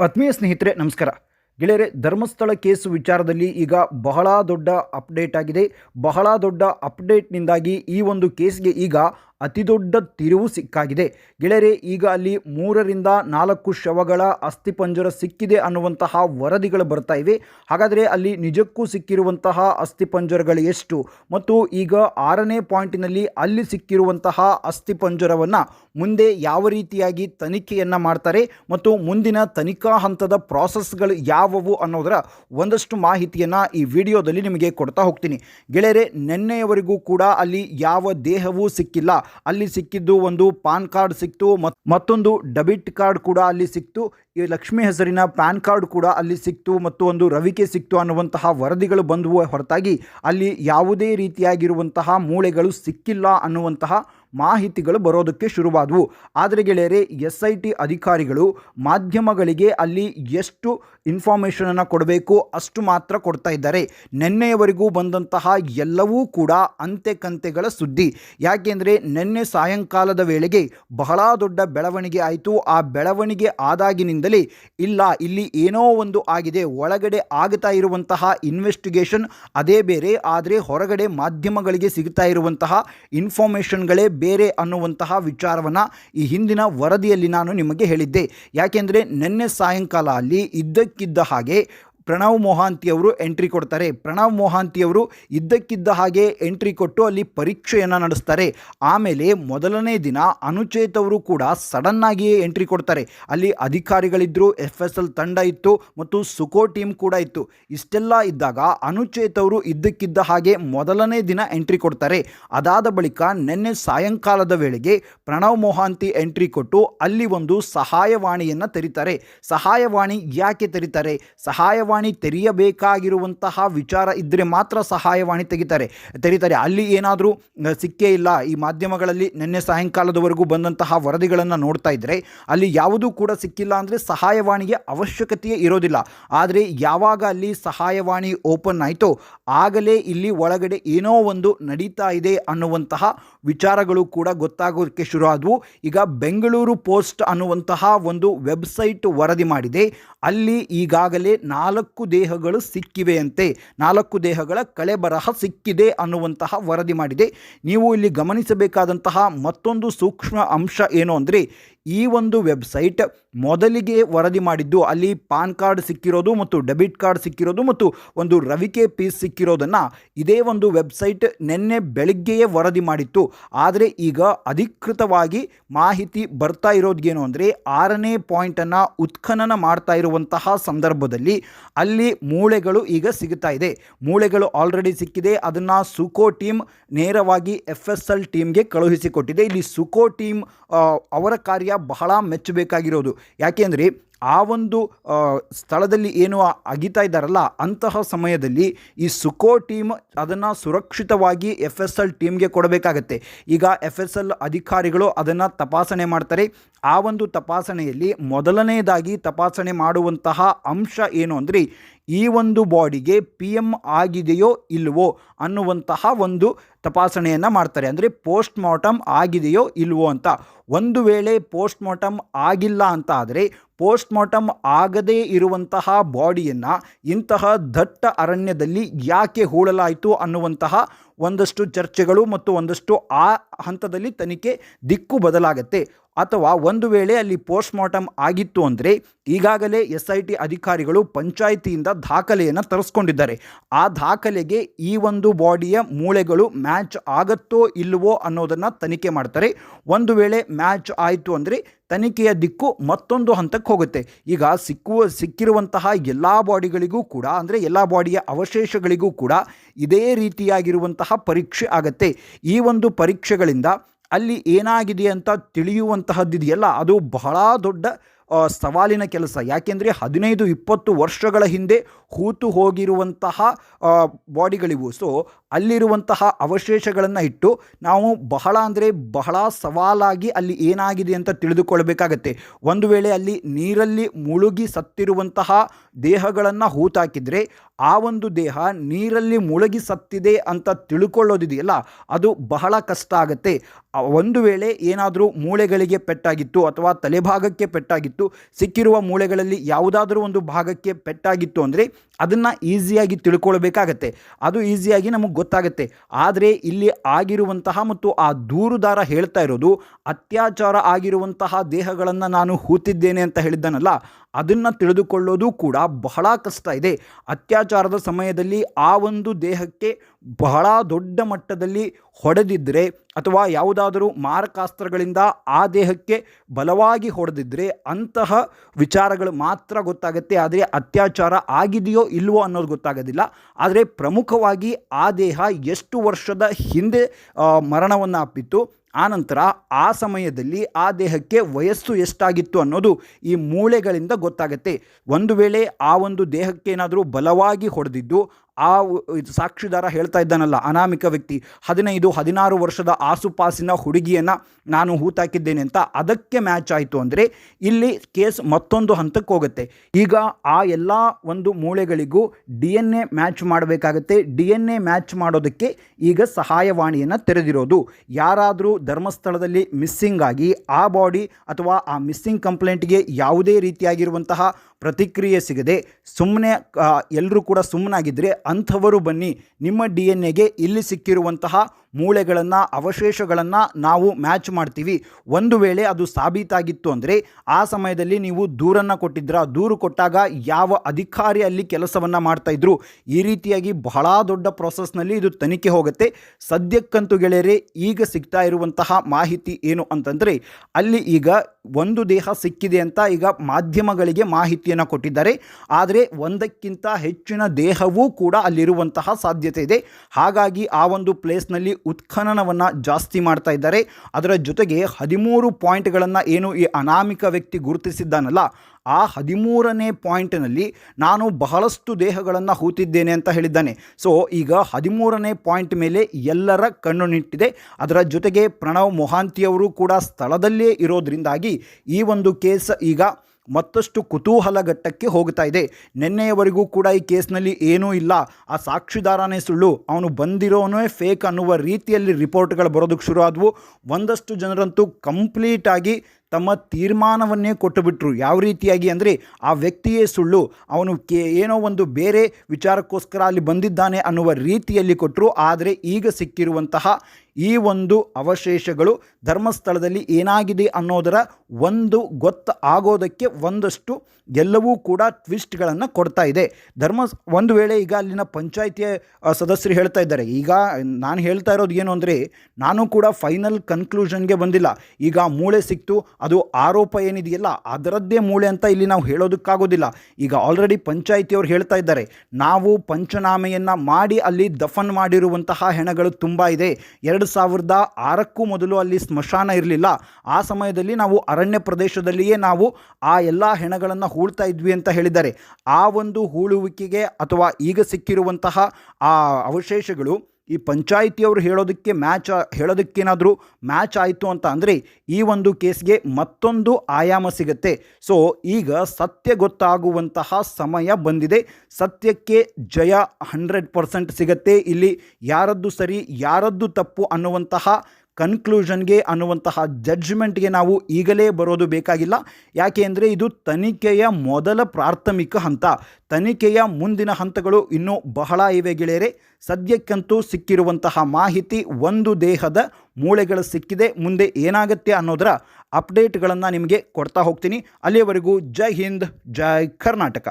ಆತ್ಮೀಯ ಸ್ನೇಹಿತರೆ, ನಮಸ್ಕಾರ. ಗೆಳೆಯರೆ, ಧರ್ಮಸ್ಥಳ ಕೇಸು ವಿಚಾರದಲ್ಲಿ ಈಗ ಬಹಳ ದೊಡ್ಡ ಅಪ್ಡೇಟ್ ಆಗಿದೆ. ಬಹಳ ದೊಡ್ಡ ಅಪ್ಡೇಟ್ನಿಂದಾಗಿ ಈ ಒಂದು ಕೇಸ್ಗೆ ಈಗ ಅತಿ ದೊಡ್ಡ ತಿರುವು ಸಿಕ್ಕಾಗಿದೆ. ಗೆಳೆಯರೆ, ಈಗ ಅಲ್ಲಿ ಮೂರರಿಂದ ನಾಲ್ಕು ಶವಗಳ ಅಸ್ಥಿಪಂಜರ ಸಿಕ್ಕಿದೆ ಅನ್ನುವಂತಹ ವರದಿಗಳು ಬರ್ತಾ ಇವೆ. ಹಾಗಾದರೆ ಅಲ್ಲಿ ನಿಜಕ್ಕೂ ಸಿಕ್ಕಿರುವಂತಹ ಅಸ್ಥಿಪಂಜರಗಳು ಎಷ್ಟು? ಮತ್ತು ಈಗ ಆರನೇ ಪಾಯಿಂಟಿನಲ್ಲಿ ಅಲ್ಲಿ ಸಿಕ್ಕಿರುವಂತಹ ಅಸ್ಥಿಪಂಜರವನ್ನು ಮುಂದೆ ಯಾವ ರೀತಿಯಾಗಿ ತನಿಖೆಯನ್ನು ಮಾಡ್ತಾರೆ ಮತ್ತು ಮುಂದಿನ ತನಿಖಾ ಹಂತದ ಪ್ರಾಸೆಸ್ಗಳು ಯಾವುವು ಅನ್ನೋದರ ಒಂದಷ್ಟು ಮಾಹಿತಿಯನ್ನು ಈ ವಿಡಿಯೋದಲ್ಲಿ ನಿಮಗೆ ಕೊಡ್ತಾ ಹೋಗ್ತೀನಿ. ಗೆಳೆಯರೆ, ನಿನ್ನೆಯವರೆಗೂ ಕೂಡ ಅಲ್ಲಿ ಯಾವ ದೇಹವೂ ಸಿಕ್ಕಿಲ್ಲ. ಅಲ್ಲಿ ಸಿಕ್ಕಿದ್ದು ಒಂದು ಪಾನ್ ಕಾರ್ಡ್ ಸಿಕ್ತು, ಮತ್- ಮತ್ತೊಂದು ಡೆಬಿಟ್ ಕಾರ್ಡ್ ಕೂಡ ಅಲ್ಲಿ ಸಿಕ್ತು. ಈ ಲಕ್ಷ್ಮಿ ಹೆಸರಿನ ಪ್ಯಾನ್ ಕಾರ್ಡ್ ಕೂಡ ಅಲ್ಲಿ ಸಿಕ್ತು ಮತ್ತು ಒಂದು ರವಿಕೆ ಸಿಕ್ತು ಅನ್ನುವಂತಹ ವರದಿಗಳು ಬಂದವು. ಹೊರತಾಗಿ ಅಲ್ಲಿ ಯಾವುದೇ ರೀತಿಯಾಗಿರುವಂತಹ ಮೂಳೆಗಳು ಸಿಕ್ಕಿಲ್ಲ ಅನ್ನುವಂತಹ ಮಾಹಿತಿಗಳು ಬರೋದಕ್ಕೆ ಶುರುವಾದವು. ಆದರೆ ಗೆಳೆಯರೆ, ಎಸ್ ಐ ಟಿ ಅಧಿಕಾರಿಗಳು ಮಾಧ್ಯಮಗಳಿಗೆ ಅಲ್ಲಿ ಎಷ್ಟು ಇನ್ಫಾರ್ಮೇಷನನ್ನು ಕೊಡಬೇಕು, ಅಷ್ಟು ಮಾತ್ರ ಕೊಡ್ತಾ ಇದ್ದಾರೆ. ನಿನ್ನೆಯವರೆಗೂ ಬಂದಂತಹ ಎಲ್ಲವೂ ಕೂಡ ಅಂತೆ ಕಂತೆಗಳ ಸುದ್ದಿ. ಯಾಕೆಂದರೆ ನಿನ್ನೆ ಸಾಯಂಕಾಲದ ವೇಳೆಗೆ ಬಹಳ ದೊಡ್ಡ ಬೆಳವಣಿಗೆ ಆಯಿತು. ಆ ಬೆಳವಣಿಗೆ ಆದಾಗಿನಿಂದಲೇ ಇಲ್ಲ, ಇಲ್ಲಿ ಏನೋ ಒಂದು ಆಗಿದೆ. ಒಳಗಡೆ ಆಗ್ತಾ ಇರುವಂತಹ ಇನ್ವೆಸ್ಟಿಗೇಷನ್ ಅದೇ ಬೇರೆ, ಆದರೆ ಹೊರಗಡೆ ಮಾಧ್ಯಮಗಳಿಗೆ ಸಿಗ್ತಾ ಇರುವಂತಹ ಇನ್ಫಾರ್ಮೇಷನ್ಗಳೇ ಬೇರೆ ಅನ್ನುವಂತಹ ವಿಚಾರವನ್ನು ಈ ಹಿಂದಿನ ವರದಿಯಲ್ಲಿ ನಾನು ನಿಮಗೆ ಹೇಳಿದ್ದೆ. ಯಾಕೆಂದರೆ ನಿನ್ನೆ ಸಾಯಂಕಾಲ ಅಲ್ಲಿ ಇದ್ದಕ್ಕಿದ್ದ ಹಾಗೆ ಪ್ರಣವ್ ಮೊಹಾಂತಿ ಅವರು ಎಂಟ್ರಿ ಕೊಡ್ತಾರೆ. ಪ್ರಣವ್ ಮೊಹಾಂತಿ ಅವರು ಇದ್ದಕ್ಕಿದ್ದ ಹಾಗೆ ಎಂಟ್ರಿ ಕೊಟ್ಟು ಅಲ್ಲಿ ಪರೀಕ್ಷೆಯನ್ನು ನಡೆಸ್ತಾರೆ. ಆಮೇಲೆ ಮೊದಲನೇ ದಿನ ಅನುಚೇತ್ ಅವರು ಕೂಡ ಸಡನ್ನಾಗಿಯೇ ಎಂಟ್ರಿ ಕೊಡ್ತಾರೆ. ಅಲ್ಲಿ ಅಧಿಕಾರಿಗಳಿದ್ದರು ಎಫ್ ಎಸ್ ಎಲ್ ತಂಡ ಇತ್ತು ಮತ್ತು ಸುಕೋ ಟೀಮ್ ಕೂಡ ಇತ್ತು. ಇಷ್ಟೆಲ್ಲ ಇದ್ದಾಗ ಅನುಚೇತ್ ಅವರು ಇದ್ದಕ್ಕಿದ್ದ ಹಾಗೆ ಮೊದಲನೇ ದಿನ ಎಂಟ್ರಿ ಕೊಡ್ತಾರೆ. ಅದಾದ ಬಳಿಕ ನಿನ್ನೆ ಸಾಯಂಕಾಲದ ವೇಳೆಗೆ ಪ್ರಣವ್ ಮೊಹಾಂತಿ ಎಂಟ್ರಿ ಕೊಟ್ಟು ಅಲ್ಲಿ ಒಂದು ಸಹಾಯವಾಣಿಯನ್ನು ತೆರೀತಾರೆ. ಸಹಾಯವಾಣಿ ಯಾಕೆ ತೆರೀತಾರೆ? ಸಹಾಯವಾಣಿ ತೆರೆಯಬೇಕಾಗಿರುವಂತಹ ವಿಚಾರ ಇದ್ದರೆ ಮಾತ್ರ ಸಹಾಯವಾಣಿ ತೆಗಿತಾರೆ. ತೆರೀತಾರೆ. ಅಲ್ಲಿ ಏನಾದರೂ ಸಿಕ್ಕೇ ಇಲ್ಲ. ಈ ಮಾಧ್ಯಮಗಳಲ್ಲಿ ನಿನ್ನೆ ಸಾಯಂಕಾಲದವರೆಗೂ ಬಂದಂತಹ ವರದಿಗಳನ್ನು ನೋಡ್ತಾ ಇದ್ದರೆ ಅಲ್ಲಿ ಯಾವುದೂ ಕೂಡ ಸಿಕ್ಕಿಲ್ಲ ಅಂದರೆ ಸಹಾಯವಾಣಿಗೆ ಅವಶ್ಯಕತೆಯೇ ಇರೋದಿಲ್ಲ. ಆದರೆ ಯಾವಾಗ ಅಲ್ಲಿ ಸಹಾಯವಾಣಿ ಓಪನ್ ಆಯಿತೋ, ಆಗಲೇ ಇಲ್ಲಿ ಒಳಗಡೆ ಏನೋ ಒಂದು ನಡೀತಾ ಇದೆ ಅನ್ನುವಂತಹ ವಿಚಾರಗಳು ಕೂಡ ಗೊತ್ತಾಗೋದಕ್ಕೆ ಶುರು ಆದವು ಈಗ ಬೆಂಗಳೂರು ಪೋಸ್ಟ್ ಅನ್ನುವಂತಹ ಒಂದು ವೆಬ್ಸೈಟ್ ವರದಿ ಮಾಡಿದೆ. ಅಲ್ಲಿ ಈಗಾಗಲೇ ನಾಲ್ಕು ದೇಹಗಳು ಸಿಕ್ಕಿವೆಯಂತೆ ನಾಲ್ಕು ದೇಹಗಳ ಕಳೆಬರಹ ಸಿಕ್ಕಿದೆ ಅನ್ನುವಂತಹ ವರದಿ ಮಾಡಿದೆ. ನೀವು ಇಲ್ಲಿ ಗಮನಿಸಬೇಕಾದಂತಹ ಮತ್ತೊಂದು ಸೂಕ್ಷ್ಮ ಅಂಶ ಏನು ಅಂದರೆ ಈ ಒಂದು ವೆಬ್ಸೈಟ್ ಮೊದಲಿಗೆ ವರದಿ ಮಾಡಿದ್ದು ಅಲ್ಲಿ ಪಾನ್ ಕಾರ್ಡ್ ಸಿಕ್ಕಿರೋದು ಮತ್ತು ಡೆಬಿಟ್ ಕಾರ್ಡ್ ಸಿಕ್ಕಿರೋದು ಮತ್ತು ಒಂದು ರವಿಕೆ ಪೀಸ್ ಸಿಕ್ಕಿರೋದನ್ನು ಇದೇ ಒಂದು ವೆಬ್ಸೈಟ್ ನಿನ್ನೆ ಬೆಳಗ್ಗೆಯೇ ವರದಿ ಮಾಡಿತ್ತು. ಆದರೆ ಈಗ ಅಧಿಕೃತವಾಗಿ ಮಾಹಿತಿ ಬರ್ತಾ ಇರೋದೇನು ಅಂದರೆ ಆರನೇ ಪಾಯಿಂಟನ್ನು ಉತ್ಖನನ ಮಾಡ್ತಾ ಇರುವಂತಹ ಸಂದರ್ಭದಲ್ಲಿ ಅಲ್ಲಿ ಮೂಳೆಗಳು ಈಗ ಸಿಗುತ್ತಾ ಇದೆ. ಮೂಳೆಗಳು ಆಲ್ರೆಡಿ ಸಿಕ್ಕಿದೆ. ಅದನ್ನು ಸುಕೋ ಟೀಮ್ ನೇರವಾಗಿ ಎಫ್ ಎಸ್ ಎಲ್ ಟೀಮ್ಗೆ ಕಳುಹಿಸಿಕೊಟ್ಟಿದೆ. ಇಲ್ಲಿ ಸುಕೋ ಟೀಮ್ ಅವರ ಕಾರ್ಯ ಬಹಳ ಮೆಚ್ಚಬೇಕಾಗಿರೋದು. ಯಾಕೆಂದರೆ ಆ ಒಂದು ಸ್ಥಳದಲ್ಲಿ ಏನು ಅಗಿತಾ ಇದ್ದಾರಲ್ಲ, ಅಂತಹ ಸಮಯದಲ್ಲಿ ಈ ಸುಕೋ ಟೀಮ್ ಅದನ್ನು ಸುರಕ್ಷಿತವಾಗಿ ಎಫ್ ಎಸ್ ಎಲ್ ಟೀಮ್ಗೆ ಕೊಡಬೇಕಾಗತ್ತೆ. ಈಗ ಎಫ್ ಎಸ್ ಎಲ್ ಅಧಿಕಾರಿಗಳು ಅದನ್ನು ತಪಾಸಣೆ ಮಾಡ್ತಾರೆ. ಆ ಒಂದು ತಪಾಸಣೆಯಲ್ಲಿ ಮೊದಲನೆಯದಾಗಿ ತಪಾಸಣೆ ಮಾಡುವಂತಹ ಅಂಶ ಏನು ಅಂದರೆ ಈ ಒಂದು ಬಾಡಿಗೆ ಪಿ ಎಂ ಆಗಿದೆಯೋ ಇಲ್ವೋ ಅನ್ನುವಂತಹ ಒಂದು ತಪಾಸಣೆಯನ್ನು ಮಾಡ್ತಾರೆ. ಅಂದರೆ ಪೋಸ್ಟ್ ಮಾರ್ಟಮ್ ಆಗಿದೆಯೋ ಇಲ್ವೋ ಅಂತ. ಒಂದು ವೇಳೆ ಪೋಸ್ಟ್ ಮಾರ್ಟಮ್ ಆಗಿಲ್ಲ ಅಂತ ಆದರೆ ಪೋಸ್ಟ್ ಮಾರ್ಟಮ್ ಆಗದೇ ಇರುವಂತಹ ಬಾಡಿಯನ್ನು ಇಂತಹ ದಟ್ಟ ಅರಣ್ಯದಲ್ಲಿ ಯಾಕೆ ಹೂಳಲಾಯಿತು ಅನ್ನುವಂತಹ ಒಂದಷ್ಟು ಚರ್ಚೆಗಳು ಮತ್ತು ಒಂದಷ್ಟು ಆ ಹಂತದಲ್ಲಿ ತನಿಖೆ ದಿಕ್ಕು ಬದಲಾಗತ್ತೆ. ಅಥವಾ ಒಂದು ವೇಳೆ ಅಲ್ಲಿ ಪೋಸ್ಟ್ ಮಾರ್ಟಮ್ ಆಗಿತ್ತು ಅಂದರೆ ಈಗಾಗಲೇ ಎಸ್ ಐ ಟಿ ಅಧಿಕಾರಿಗಳು ಪಂಚಾಯಿತಿಯಿಂದ ದಾಖಲೆಯನ್ನು ತರಿಸ್ಕೊಂಡಿದ್ದಾರೆ. ಆ ದಾಖಲೆಗೆ ಈ ಒಂದು ಬಾಡಿಯ ಮೂಳೆಗಳು ಮ್ಯಾಚ್ ಆಗತ್ತೋ ಇಲ್ಲವೋ ಅನ್ನೋದನ್ನು ತನಿಖೆ ಮಾಡ್ತಾರೆ. ಒಂದು ವೇಳೆ ಮ್ಯಾಚ್ ಆಯಿತು ಅಂದರೆ ತನಿಖೆಯ ದಿಕ್ಕು ಮತ್ತೊಂದು ಹಂತಕ್ಕೆ ಹೋಗುತ್ತೆ. ಈಗ ಸಿಕ್ಕುವ ಸಿಕ್ಕಿರುವಂತಹ ಎಲ್ಲ ಬಾಡಿಗಳಿಗೂ ಕೂಡ ಅಂದರೆ ಎಲ್ಲ ಬಾಡಿಯ ಅವಶೇಷಗಳಿಗೂ ಕೂಡ ಇದೇ ರೀತಿಯಾಗಿರುವಂತಹ ಪರೀಕ್ಷೆ ಆಗತ್ತೆ. ಈ ಒಂದು ಪರೀಕ್ಷೆಗಳಿಂದ ಅಲ್ಲಿ ಏನಾಗಿದೆ ಅಂತ ತಿಳಿಯುವಂತಹದ್ದಿದೆಯಲ್ಲ, ಅದು ಬಹಳ ದೊಡ್ಡ ಸವಾಲಿನ ಕೆಲಸ. ಯಾಕೆಂದರೆ ಹದಿನೈದು ಇಪ್ಪತ್ತು ವರ್ಷಗಳ ಹಿಂದೆ ಹೂತು ಹೋಗಿರುವಂತಹ ಬಾಡಿಗಳಿವು. ಸೊ ಅಲ್ಲಿರುವಂತಹ ಅವಶೇಷಗಳನ್ನು ಇಟ್ಟು ನಾವು ಬಹಳ ಅಂದರೆ ಬಹಳ ಸವಾಲಾಗಿ ಅಲ್ಲಿ ಏನಾಗಿದೆ ಅಂತ ತಿಳಿದುಕೊಳ್ಬೇಕಾಗತ್ತೆ. ಒಂದು ವೇಳೆ ಅಲ್ಲಿ ನೀರಲ್ಲಿ ಮುಳುಗಿ ಸತ್ತಿರುವಂತಹ ದೇಹಗಳನ್ನು ಹೂತಾಕಿದರೆ ಆ ಒಂದು ದೇಹ ನೀರಲ್ಲಿ ಮುಳುಗಿ ಸತ್ತಿದೆ ಅಂತ ತಿಳ್ಕೊಳ್ಳೋದಿದೆಯಲ್ಲ, ಅದು ಬಹಳ ಕಷ್ಟ ಆಗುತ್ತೆ. ಒಂದು ವೇಳೆ ಏನಾದರೂ ಮೂಳೆಗಳಿಗೆ ಪೆಟ್ಟಾಗಿತ್ತು ಅಥವಾ ತಲೆಭಾಗಕ್ಕೆ ಪೆಟ್ಟಾಗಿತ್ತು, ಸಿಕ್ಕಿರುವ ಮೂಳೆಗಳಲ್ಲಿ ಯಾವುದಾದ್ರೂ ಒಂದು ಭಾಗಕ್ಕೆ ಪೆಟ್ಟಾಗಿತ್ತು ಅಂದರೆ ಅದನ್ನು ಈಸಿಯಾಗಿ ತಿಳ್ಕೊಳ್ಬೇಕಾಗತ್ತೆ. ಅದು ಈಸಿಯಾಗಿ ನಮಗೆ ಗೊತ್ತಾಗುತ್ತೆ. ಆದರೆ ಇಲ್ಲಿ ಆಗಿರುವಂತಹ ಮತ್ತು ಆ ದೂರುದಾರ ಹೇಳ್ತಾ ಇರೋದು, ಅತ್ಯಾಚಾರ ಆಗಿರುವಂತಹ ದೇಹಗಳನ್ನು ನಾನು ಹೂತಿದ್ದೇನೆ ಅಂತ ಹೇಳಿದ್ದಾನಲ್ಲ ಅದನ್ನು ತಿಳಿದುಕೊಳ್ಳೋದು ಕೂಡ ಬಹಳ ಕಷ್ಟ ಇದೆ. ಅತ್ಯಾಚಾರದ ಸಮಯದಲ್ಲಿ ಆ ಒಂದು ದೇಹಕ್ಕೆ ಬಹಳ ದೊಡ್ಡ ಮಟ್ಟದಲ್ಲಿ ಹೊಡೆದಿದ್ದರೆ ಅಥವಾ ಯಾವುದಾದರೂ ಮಾರಕಾಸ್ತ್ರಗಳಿಂದ ಆ ದೇಹಕ್ಕೆ ಬಲವಾಗಿ ಹೊಡೆದಿದ್ದರೆ ಅಂತಹ ವಿಚಾರಗಳು ಮಾತ್ರ ಗೊತ್ತಾಗುತ್ತೆ. ಆದರೆ ಅತ್ಯಾಚಾರ ಆಗಿದೆಯೋ ಇಲ್ವೋ ಅನ್ನೋದು ಗೊತ್ತಾಗೋದಿಲ್ಲ. ಆದರೆ ಪ್ರಮುಖವಾಗಿ ಆ ದೇಹ ಎಷ್ಟು ವರ್ಷದ ಹಿಂದೆ ಮರಣವನ್ನು ಅಪ್ಪಿತ್ತು. ಆನಂತರ ಆ ಸಮಯದಲ್ಲಿ ಆ ದೇಹಕ್ಕೆ ವಯಸ್ಸು ಎಷ್ಟಾಗಿತ್ತು ಅನ್ನೋದು ಈ ಮೂಳೆಗಳಿಂದ ಗೊತ್ತಾಗುತ್ತೆ. ಒಂದು ವೇಳೆ ಆ ಒಂದು ದೇಹಕ್ಕೆ ಏನಾದರೂ ಬಲವಾಗಿ ಹೊಡೆದಿದ್ದು ಆ ಸಾಕ್ಷಿದಾರ ಹೇಳ್ತಾ ಇದ್ದಾನಲ್ಲ, ಅನಾಮಿಕ ವ್ಯಕ್ತಿ. ಹದಿನೈದು, ಹದಿನಾರು ವರ್ಷದ ಆಸುಪಾಸಿನ ಹುಡುಗಿಯನ್ನು ನಾನು ಹೂತಾಕಿದ್ದೇನೆ ಅಂತ ಅದಕ್ಕೆ ಮ್ಯಾಚ್ ಆಯಿತು ಅಂದರೆ ಇಲ್ಲಿ ಕೇಸ್ ಮತ್ತೊಂದು ಹಂತಕ್ಕೆ ಹೋಗುತ್ತೆ. ಈಗ ಆ ಎಲ್ಲ ಒಂದು ಮೂಳೆಗಳಿಗೂ ಡಿ ಎನ್ ಎ ಮ್ಯಾಚ್ ಮಾಡಬೇಕಾಗತ್ತೆ. ಡಿ ಎನ್ ಎ ಮ್ಯಾಚ್ ಮಾಡೋದಕ್ಕೆ ಈಗ ಸಹಾಯವಾಣಿಯನ್ನು ತೆರೆದಿರೋದು. ಯಾರಾದರೂ ಧರ್ಮಸ್ಥಳದಲ್ಲಿ ಮಿಸ್ಸಿಂಗ್ ಆಗಿ ಆ ಬಾಡಿ ಅಥವಾ ಆ ಮಿಸ್ಸಿಂಗ್ ಕಂಪ್ಲೇಂಟ್ಗೆ ಯಾವುದೇ ರೀತಿಯಾಗಿರುವಂತಹ ಪ್ರತಿಕ್ರಿಯೆ ಸಿಗದೆ ಸುಮ್ಮನೆ ಎಲ್ಲರೂ ಕೂಡ ಸುಮ್ಮನಾಗಿದ್ದರೆ ಅಂಥವರು ಬನ್ನಿ. ನಿಮ್ಮ ಡಿ ಎನ್ ಎಗೆ ಇಲ್ಲಿ ಸಿಕ್ಕಿರುವಂತಹ ಮೂಳೆಗಳನ್ನು, ಅವಶೇಷಗಳನ್ನು ನಾವು ಮ್ಯಾಚ್ ಮಾಡ್ತೀವಿ. ಒಂದು ವೇಳೆ ಅದು ಸಾಬೀತಾಗಿತ್ತು ಅಂದರೆ ಆ ಸಮಯದಲ್ಲಿ ನೀವು ದೂರನ್ನು ಕೊಟ್ಟಿದ್ರ, ದೂರು ಕೊಟ್ಟಾಗ ಯಾವ ಅಧಿಕಾರಿ ಅಲ್ಲಿ ಕೆಲಸವನ್ನು ಮಾಡ್ತಾಯಿದ್ರು ಈ ರೀತಿಯಾಗಿ ಬಹಳ ದೊಡ್ಡ ಪ್ರೊಸೆಸ್ನಲ್ಲಿ ಇದು ತನಿಖೆ ಹೋಗುತ್ತೆ. ಸದ್ಯಕ್ಕಂತೂ ಗೆಳೆಯರೆ, ಈಗ ಸಿಗ್ತಾ ಇರುವಂತಹ ಮಾಹಿತಿ ಏನು ಅಂತಂದರೆ, ಅಲ್ಲಿ ಈಗ ಒಂದು ದೇಹ ಸಿಕ್ಕಿದೆ ಅಂತ ಈಗ ಮಾಧ್ಯಮಗಳಿಗೆ ಮಾಹಿತಿಯನ್ನು ಕೊಟ್ಟಿದ್ದಾರೆ. ಆದರೆ ಒಂದಕ್ಕಿಂತ ಹೆಚ್ಚಿನ ದೇಹವೂ ಕೂಡ ಅಲ್ಲಿರುವಂತಹ ಸಾಧ್ಯತೆ ಇದೆ. ಹಾಗಾಗಿ ಆ ಒಂದು ಪ್ಲೇಸ್ನಲ್ಲಿ ಉತ್ಖನನವನ್ನು ಜಾಸ್ತಿ ಮಾಡ್ತಾ ಇದ್ದಾರೆ. ಅದರ ಜೊತೆಗೆ ಹದಿಮೂರು ಪಾಯಿಂಟ್ಗಳನ್ನು ಏನು ಈ ಅನಾಮಿಕ ವ್ಯಕ್ತಿ ಗುರುತಿಸಿದ್ದಾನಲ್ಲ, ಆ ಹದಿಮೂರನೇ ಪಾಯಿಂಟ್ನಲ್ಲಿ ನಾನು ಬಹಳಷ್ಟು ದೇಹಗಳನ್ನು ಹೂತಿದ್ದೇನೆ ಅಂತ ಹೇಳಿದ್ದಾನೆ. ಸೊ, ಈಗ ಹದಿಮೂರನೇ ಪಾಯಿಂಟ್ ಮೇಲೆ ಎಲ್ಲರ ಕಣ್ಣು ನಿಟ್ಟಿದೆ ಅದರ ಜೊತೆಗೆ ಪ್ರಣವ್ ಮೊಹಾಂತಿಯವರು ಕೂಡ ಸ್ಥಳದಲ್ಲೇ ಇರೋದ್ರಿಂದಾಗಿ ಈ ಒಂದು ಕೇಸ್ ಈಗ ಮತ್ತಷ್ಟು ಕುತೂಹಲ ಘಟ್ಟಕ್ಕೆ ಹೋಗ್ತಾ ಇದೆ. ನಿನ್ನೆಯವರೆಗೂ ಕೂಡ ಈ ಕೇಸ್ನಲ್ಲಿ ಏನೂ ಇಲ್ಲ. ಆ ಸಾಕ್ಷಿದಾರನೇ ಸುಳ್ಳು. ಅವನು ಬಂದಿರೋನೇ ಫೇಕ್ ಅನ್ನುವ ರೀತಿಯಲ್ಲಿ ರಿಪೋರ್ಟ್ಗಳು ಬರೋದಕ್ಕೆ ಶುರು ಆದವು ಒಂದಷ್ಟು ಜನರಂತೂ ಕಂಪ್ಲೀಟಾಗಿ ತಮ್ಮ ತೀರ್ಮಾನವನ್ನೇ ಕೊಟ್ಟುಬಿಟ್ರು. ಯಾವ ರೀತಿಯಾಗಿ ಅಂದರೆ ಆ ವ್ಯಕ್ತಿಯೇ ಸುಳ್ಳು, ಅವನು ಕೆ ಏನೋ ಒಂದು ಬೇರೆ ವಿಚಾರಕ್ಕೋಸ್ಕರ ಅಲ್ಲಿ ಬಂದಿದ್ದಾನೆ ಅನ್ನುವ ರೀತಿಯಲ್ಲಿ ಕೊಟ್ಟರು ಆದರೆ ಈಗ ಸಿಕ್ಕಿರುವಂತಹ ಈ ಒಂದು ಅವಶೇಷಗಳು ಧರ್ಮಸ್ಥಳದಲ್ಲಿ ಏನಾಗಿದೆ ಅನ್ನೋದರ ಒಂದು ಗೊತ್ತ ಆಗೋದಕ್ಕೆ ಒಂದಷ್ಟು ಎಲ್ಲವೂ ಕೂಡ ಟ್ವಿಸ್ಟ್ಗಳನ್ನು ಕೊಡ್ತಾ ಇದೆ. ಧರ್ಮ ಒಂದು ವೇಳೆ ಈಗ ಅಲ್ಲಿನ ಪಂಚಾಯಿತಿಯ ಸದಸ್ಯರು ಹೇಳ್ತಾ ಇದ್ದಾರೆ. ಈಗ ನಾನು ಹೇಳ್ತಾ ಇರೋದು ಏನು ಅಂದರೆ, ನಾನು ಕೂಡ ಫೈನಲ್ ಕನ್ಕ್ಲೂಷನ್ಗೆ ಬಂದಿಲ್ಲ. ಈಗ ಮೂಳೆ ಸಿಕ್ತು ಅದು ಆರೋಪ ಏನಿದೆಯಲ್ಲ, ಅದರದ್ದೇ ಮೂಳೆ ಅಂತ ಇಲ್ಲಿ ನಾವು ಹೇಳೋದಕ್ಕಾಗೋದಿಲ್ಲ. ಈಗ ಆಲ್ರೆಡಿ ಪಂಚಾಯಿತಿಯವರು ಹೇಳ್ತಾ ಇದ್ದಾರೆ, ನಾವು ಪಂಚನಾಮೆಯನ್ನು ಮಾಡಿ ಅಲ್ಲಿ ದಫನ್ ಮಾಡಿರುವಂತಹ ಹೆಣಗಳು ತುಂಬ ಇದೆ. ಎರಡು ಸಾವಿರದ ಆರಕ್ಕೂ ಮೊದಲು ಅಲ್ಲಿ ಸ್ಮಶಾನ ಇರಲಿಲ್ಲ. ಆ ಸಮಯದಲ್ಲಿ ನಾವು ಅರಣ್ಯ ಪ್ರದೇಶದಲ್ಲಿಯೇ ನಾವು ಆ ಎಲ್ಲ ಹೆಣಗಳನ್ನು ಹೂಳ್ತಾ ಇದ್ವಿ ಅಂತ ಹೇಳಿದ್ದಾರೆ. ಆ ಒಂದು ಹೂಳುವಿಕೆಗೆ ಅಥವಾ ಈಗ ಸಿಕ್ಕಿರುವಂತಹ ಆ ಅವಶೇಷಗಳು ಈ ಪಂಚಾಯಿತಿಯವರು ಹೇಳೋದಕ್ಕೆ ಮ್ಯಾಚ್ ಹೇಳೋದಕ್ಕೇನಾದರೂ ಮ್ಯಾಚ್ ಆಯಿತು ಅಂತ ಅಂದರೆ ಈ ಒಂದು ಕೇಸ್ಗೆ ಮತ್ತೊಂದು ಆಯಾಮ ಸಿಗುತ್ತೆ. ಸೊ ಈಗ ಸತ್ಯ ಗೊತ್ತಾಗುವಂತಹ ಸಮಯ ಬಂದಿದೆ. ಸತ್ಯಕ್ಕೆ ಜಯ ಹಂಡ್ರೆಡ್ ಪರ್ಸೆಂಟ್ ಸಿಗುತ್ತೆ. ಇಲ್ಲಿ ಯಾರದ್ದು ಸರಿ, ಯಾರದ್ದು ತಪ್ಪು ಅನ್ನುವಂತಹ ಕನ್ಕ್ಲೂಷನ್ಗೆ ಅನ್ನುವಂತಹ ಜಡ್ಜ್ಮೆಂಟ್ಗೆ ನಾವು ಈಗಲೇ ಬರೋದು ಬೇಕಾಗಿಲ್ಲ. ಯಾಕೆ ಅಂದರೆ ಇದು ತನಿಖೆಯ ಮೊದಲ ಪ್ರಾಥಮಿಕ ಹಂತ. ತನಿಖೆಯ ಮುಂದಿನ ಹಂತಗಳು ಇನ್ನೂ ಬಹಳ ಇವೆ ಗೆಳೆಯರೆ. ಸದ್ಯಕ್ಕಂತೂ ಸಿಕ್ಕಿರುವಂತಹ ಮಾಹಿತಿ ಒಂದು ದೇಹದ ಮೂಳೆಗಳು ಸಿಕ್ಕಿದೆ. ಮುಂದೆ ಏನಾಗುತ್ತೆ ಅನ್ನೋದರ ಅಪ್ಡೇಟ್ಗಳನ್ನು ನಿಮಗೆ ಕೊಡ್ತಾ ಹೋಗ್ತೀನಿ. ಅಲ್ಲಿಯವರೆಗೂ ಜೈ ಹಿಂದ್, ಜೈ ಕರ್ನಾಟಕ.